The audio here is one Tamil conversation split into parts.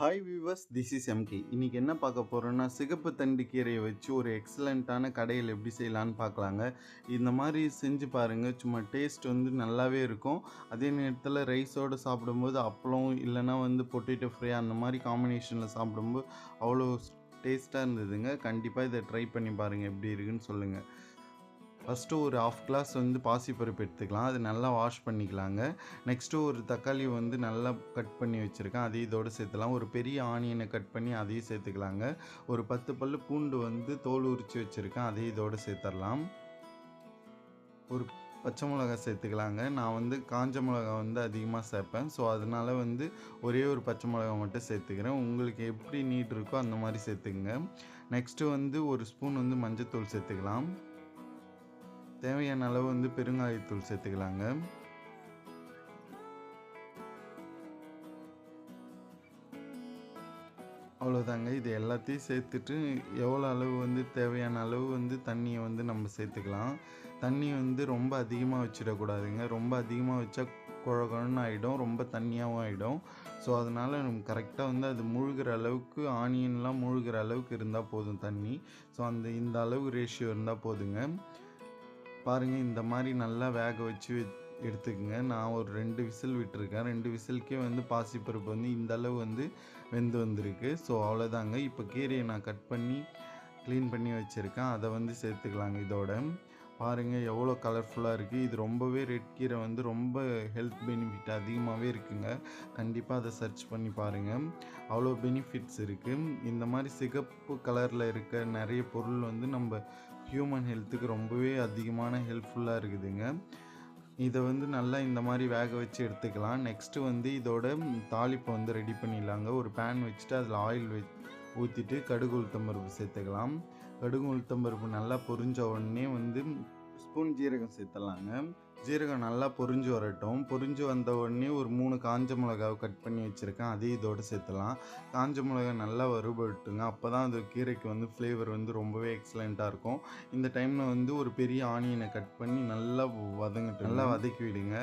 Hi viewers this is MK இன்றைக்கி என்ன பார்க்க போகிறோன்னா சிகப்பு தண்டு கீரையை வச்சு ஒரு எக்ஸலண்ட்டான கடையில் எப்படி செய்யலான்னு பார்க்கலாங்க. இந்த மாதிரி செஞ்சு பாருங்கள் சும்மா டேஸ்ட் வந்து நல்லாவே இருக்கும். அதே நேரத்தில் ரைஸோடு சாப்பிடும்போது அப்பளம் இல்லைன்னா வந்து பொட்டேட்டோ ஃப்ரை அந்த மாதிரி காம்பினேஷனில் சாப்பிடும்போது அவ்வளோ டேஸ்ட்டாக இருந்ததுங்க. கண்டிப்பாக இதை ட்ரை பண்ணி பாருங்கள் எப்படி இருக்குன்னு சொல்லுங்கள் ஃபஸ்ட்டு ஒரு ஆஃப் கிளாஸ் வந்து பாசிப்பருப்பு எடுத்துக்கலாம். அது நல்லா வாஷ் பண்ணிக்கலாங்க. நெக்ஸ்ட்டு ஒரு தக்காளி வந்து நல்லா கட் பண்ணி வச்சுருக்கேன். அதையும் இதோடு சேர்த்துலாம். ஒரு பெரிய ஆனியனை கட் பண்ணி அதையும் சேர்த்துக்கலாங்க. ஒரு பத்து பல்லு பூண்டு வந்து தோல் உரித்து வச்சுருக்கேன். அதையும் இதோடு சேர்த்துடலாம் ஒரு பச்சை மிளகா சேர்த்துக்கலாங்க. நான் வந்து காஞ்ச மிளகா வந்து அதிகமாக சேர்ப்பேன். ஸோ அதனால் வந்து ஒரே ஒரு பச்சை மிளகா மட்டும் சேர்த்துக்கிறேன். உங்களுக்கு எப்படி நீட் இருக்கோ அந்த மாதிரி சேர்த்துக்குங்க. நெக்ஸ்ட்டு வந்து ஒரு ஸ்பூன் வந்து மஞ்சத்தூள் சேர்த்துக்கலாம். தேவையான அளவு வந்து பெருங்காயத்தூள் சேர்த்துக்கலாங்க. அவ்வளோதாங்க இது எல்லாத்தையும் சேர்த்துட்டு எவ்வளோ அளவு வந்து தேவையான அளவு வந்து தண்ணியை வந்து நம்ம சேர்த்துக்கலாம். தண்ணி வந்து ரொம்ப அதிகமாக வச்சிடக்கூடாதுங்க. ரொம்ப அதிகமாக வச்சா குழ ஆகிடும் ரொம்ப தண்ணியாகவும் ஆகிடும் ஸோ அதனால் நம்ம கரெக்டாக வந்து அது மூழ்கிற அளவுக்கு ஆனியன்லாம் மூழ்கிற அளவுக்கு இருந்தால் போதும் தண்ணி. ஸோ அந்த இந்த அளவு ரேஷியோ இருந்தால் போதுங்க. பாருங்கள் இந்த மாதிரி நல்லா வேக வச்சு எடுத்துக்கோங்க. நான் ஒரு ரெண்டு விசில் விட்டுருக்கேன். ரெண்டு விசிலுக்கே வந்து பாசிப்பருப்பு வந்து இந்த அளவு வந்து வெந்து வந்திருக்கு. ஸோ அவ்வளோதாங்க இப்போ கீரையை நான் கட் பண்ணி க்ளீன் பண்ணி வச்சுருக்கேன். அதை வந்து சேர்த்துக்கலாங்க இதோட. பாருங்கள் எவ்வளோ கலர்ஃபுல்லாக இருக்குது இது ரொம்பவே ரெட் கீரை வந்து ரொம்ப ஹெல்த் பெனிஃபிட் அதிகமாகவே இருக்குங்க. கண்டிப்பாக அதை சர்ச் பண்ணி பாருங்கள் அவ்வளோ பெனிஃபிட்ஸ் இருக்குது இந்த மாதிரி சிகப்பு கலரில் இருக்க நிறைய பொருள் வந்து நம்ம ஹியூமன் ஹெல்த்துக்கு ரொம்பவே அதிகமான ஹெல்ப்ஃபுல்லாக இருக்குதுங்க. இதை வந்து நல்லா இந்த மாதிரி வேக வச்சு எடுத்துக்கலாம். நெக்ஸ்ட்டு வந்து இதோட தாளிப்பை வந்து ரெடி பண்ணிடலாங்க. ஒரு பேன் வச்சுட்டு அதில் ஆயில் வை ஊற்றிட்டு கடுகு உளுத்தம்பருப்பு சேர்த்துக்கலாம். கடுகு உளுத்தம்பருப்பு நல்லா பொரிஞ்ச உடனே வந்து ஸ்பூன் ஜீரகம் சேர்த்துடலாங்க. ஜீரகம் நல்லா பொரிஞ்சு வரட்டும். பொரிஞ்சு வந்த உடனே ஒரு மூணு காஞ்ச மிளகாவை கட் பண்ணி வச்சுருக்கேன். அதையும் இதோடு சேர்த்துலாம் காஞ்ச மிளகா நல்லா வறுபட்டுங்க. அப்போ தான் அது கீரைக்கு வந்து ஃப்ளேவர் வந்து ரொம்பவே எக்ஸலண்ட்டாக இருக்கும். இந்த டைமில் வந்து ஒரு பெரிய ஆனியனை கட் பண்ணி நல்லா வதங்கிட்டு நல்லா வதக்கி விடுங்க.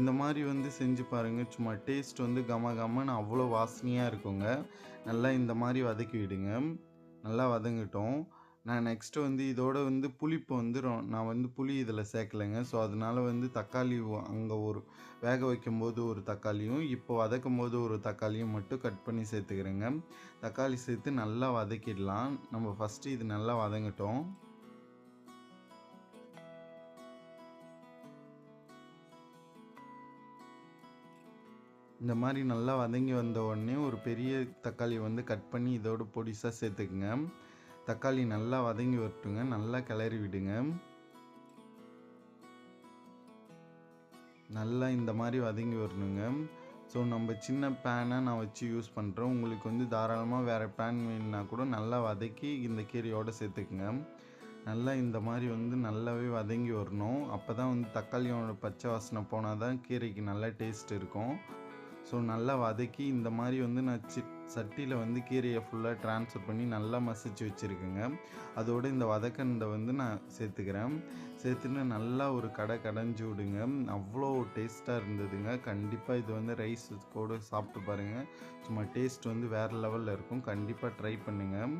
இந்த மாதிரி வந்து செஞ்சு பாருங்கள் சும்மா டேஸ்ட் வந்து கம கமன்னு அவ்வளோ வாசனையாக இருக்குங்க. நல்லா இந்த மாதிரி வதக்கி விடுங்க. நல்லா வதங்கட்டும். நான் நெக்ஸ்ட்டு வந்து இதோட வந்து புளிப்பு வந்து ரொ- நான் வந்து புளி இதில் சேர்க்கலைங்க. ஸோ அதனால வந்து தக்காளி அங்கே ஒரு வேக வைக்கும்போது ஒரு தக்காளியும் இப்போ வதக்கும் போது ஒரு தக்காளியும் மட்டும் கட் பண்ணி சேர்த்துக்கிறேங்க. தக்காளி சேர்த்து நல்லா வதக்கிடலாம். நம்ம ஃபஸ்ட்டு இது நல்லா வதங்கட்டும். இந்த மாதிரி நல்லா வதங்கி வந்த உடனே ஒரு பெரிய தக்காளி வந்து கட் பண்ணி இதோட பொடிசாக சேர்த்துக்குங்க. தக்காளி நல்லா வதங்கி வரட்டுங்க. நல்லா கிளறி விடுங்க. நல்லா இந்த மாதிரி வதங்கி வரணுங்க. ஸோ நம்ம சின்ன பேனை நான் வச்சு யூஸ் பண்ணுறோம் உங்களுக்கு வந்து தாராளமாக வேறு பேன் வேணுன்னா கூட நல்லா வதக்கி இந்த கீரையோடு சேர்த்துக்குங்க. நல்லா இந்த மாதிரி வந்து நல்லாவே வதங்கி வரணும். அப்போ தான் வந்து தக்காளியோட பச்சை வாசனை போனால் தான் கீரைக்கு நல்லா டேஸ்ட் இருக்கும். ஸோ நல்லா வதக்கி இந்த மாதிரி வந்து நான் சி சட்டியில் வந்து கீரையை ஃபுல்லாக ட்ரான்ஸ்ஃபர் பண்ணி நல்லா மசிச்சு வச்சுருக்கேங்க. அதோடு இந்த வதக்கண்டை வந்து நான் சேர்த்துக்கிறேன். சேர்த்துன்னு நல்லா ஒரு கடை கடைஞ்சி விடுங்க. அவ்வளோ டேஸ்ட்டாக இருந்ததுங்க. கண்டிப்பாக இது வந்து ரைஸ் கூட சாப்பிட்டு பாருங்கள் சும்மா டேஸ்ட் வந்து வேறு லெவலில் இருக்கும். கண்டிப்பாக ட்ரை பண்ணுங்கள்